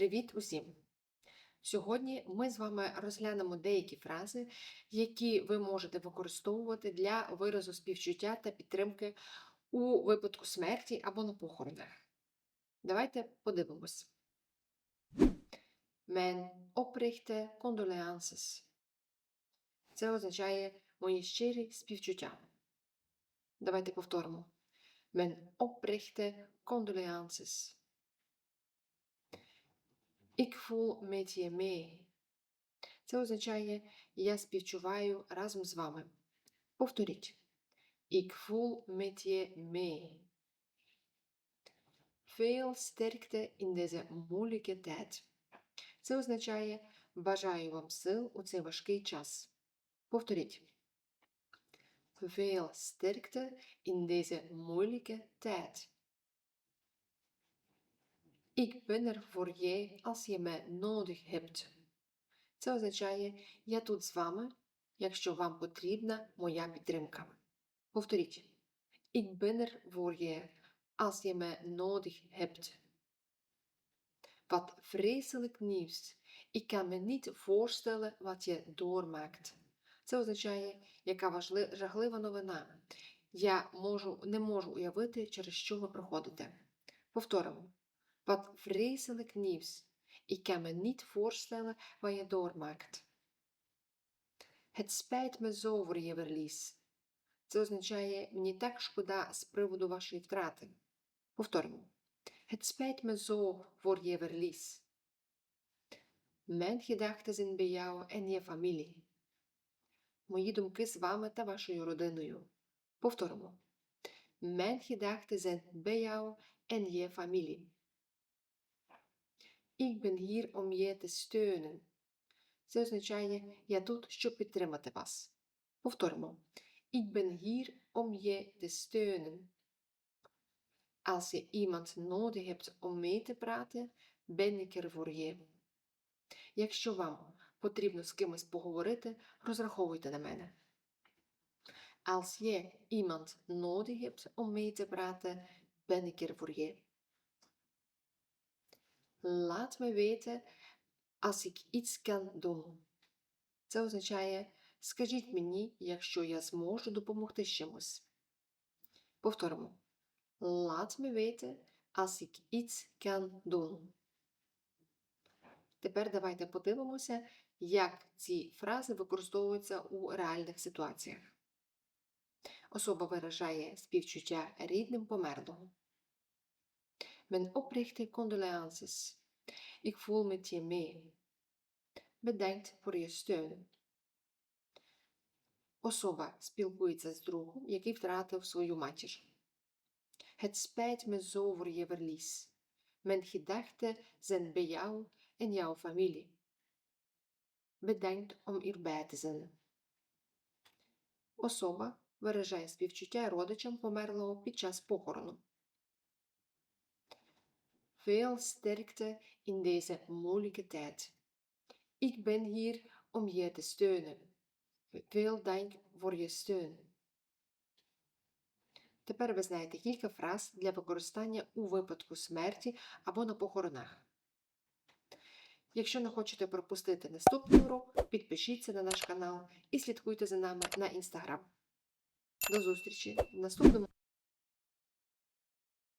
Привіт усім! Сьогодні ми з вами розглянемо деякі фрази, які ви можете використовувати для виразу співчуття та підтримки у випадку смерті або на похоронах. Давайте подивимось. Mijn oprechte condolences. Це означає мої щирі співчуття. Давайте повторимо. Mijn oprechte condolences. Ik voel met je mee. Це означає я співчуваю разом з вами. Повторіть. Ik voel met je mee. Veel sterkte in deze moeilijke tijd. Це означає бажаю вам сил у цей важкий час. Повторіть. Veel sterkte in deze moeilijke tijd. Ik ben er voor je als je mij nodig hebt. Це означає я тут з вами, якщо вам потрібна моя підтримка. Повторіть. Ik ben er voor je als je mij nodig hebt. Wat vreselijk nieuws. Ik kan me niet voorstellen wat je doormaakt. Це означає, яка важли- жахлива новина. Я можу, не можу уявити, через що ви проходите. Повторимо. Wat vreselijk nieuws. Ik kan me niet voorstellen wat je doormaakt. Het spijt me zo voor je verlies. Це означає мені так шкода з приводу вашої втрати. Повторимо. Het spijt me zo voor je verlies. Mijn gedachten zijn bij jou en je familie. Мої думки з вами та вашою родиною. Повторимо. Mijn gedachten zijn bij jou en je familie. Ik ben hier om je te steunen. Це означає я тут, щоб підтримати вас. Повторимо. Ik ben hier om je te steunen. Als je iemand nodig hebt om mee te praten, ben ik er voor je. Якщо вам потрібно з кимось поговорити, розраховуйте на мене. Als je iemand nodig hebt om mee te praten, ben ik er voor je. Laat me weten als ik iets kan doen. Це означає скажіть мені, якщо я зможу допомогти чимось. Повторимо. Laat me weten als ik iets kan doen. Тепер давайте подивимося, як ці фрази використовуються у реальних ситуаціях. Особа виражає співчуття рідним померлого. Mijn oprechte condolences. Ik voel met je mee. Bedankt voor je steun. Особа спілкується з другом, який втратив свою матір. Het spijt me zo voor je verlies. Mijn gedachten zijn bij jou en jouw familie. Bedankt om hierbij te zijn. Особа виражає співчуття родичам померлого під час похорону. Veel sterkte in deze moeilijke tijd. Ik ben hier om je te steunen. Veel dank voor je steun. Тепер ви знаєте кілька фраз для використання у випадку смерті або на похоронах. Якщо не хочете пропустити наступний урок, підпишіться на наш канал і слідкуйте за нами на інстаграм. До зустрічі в наступному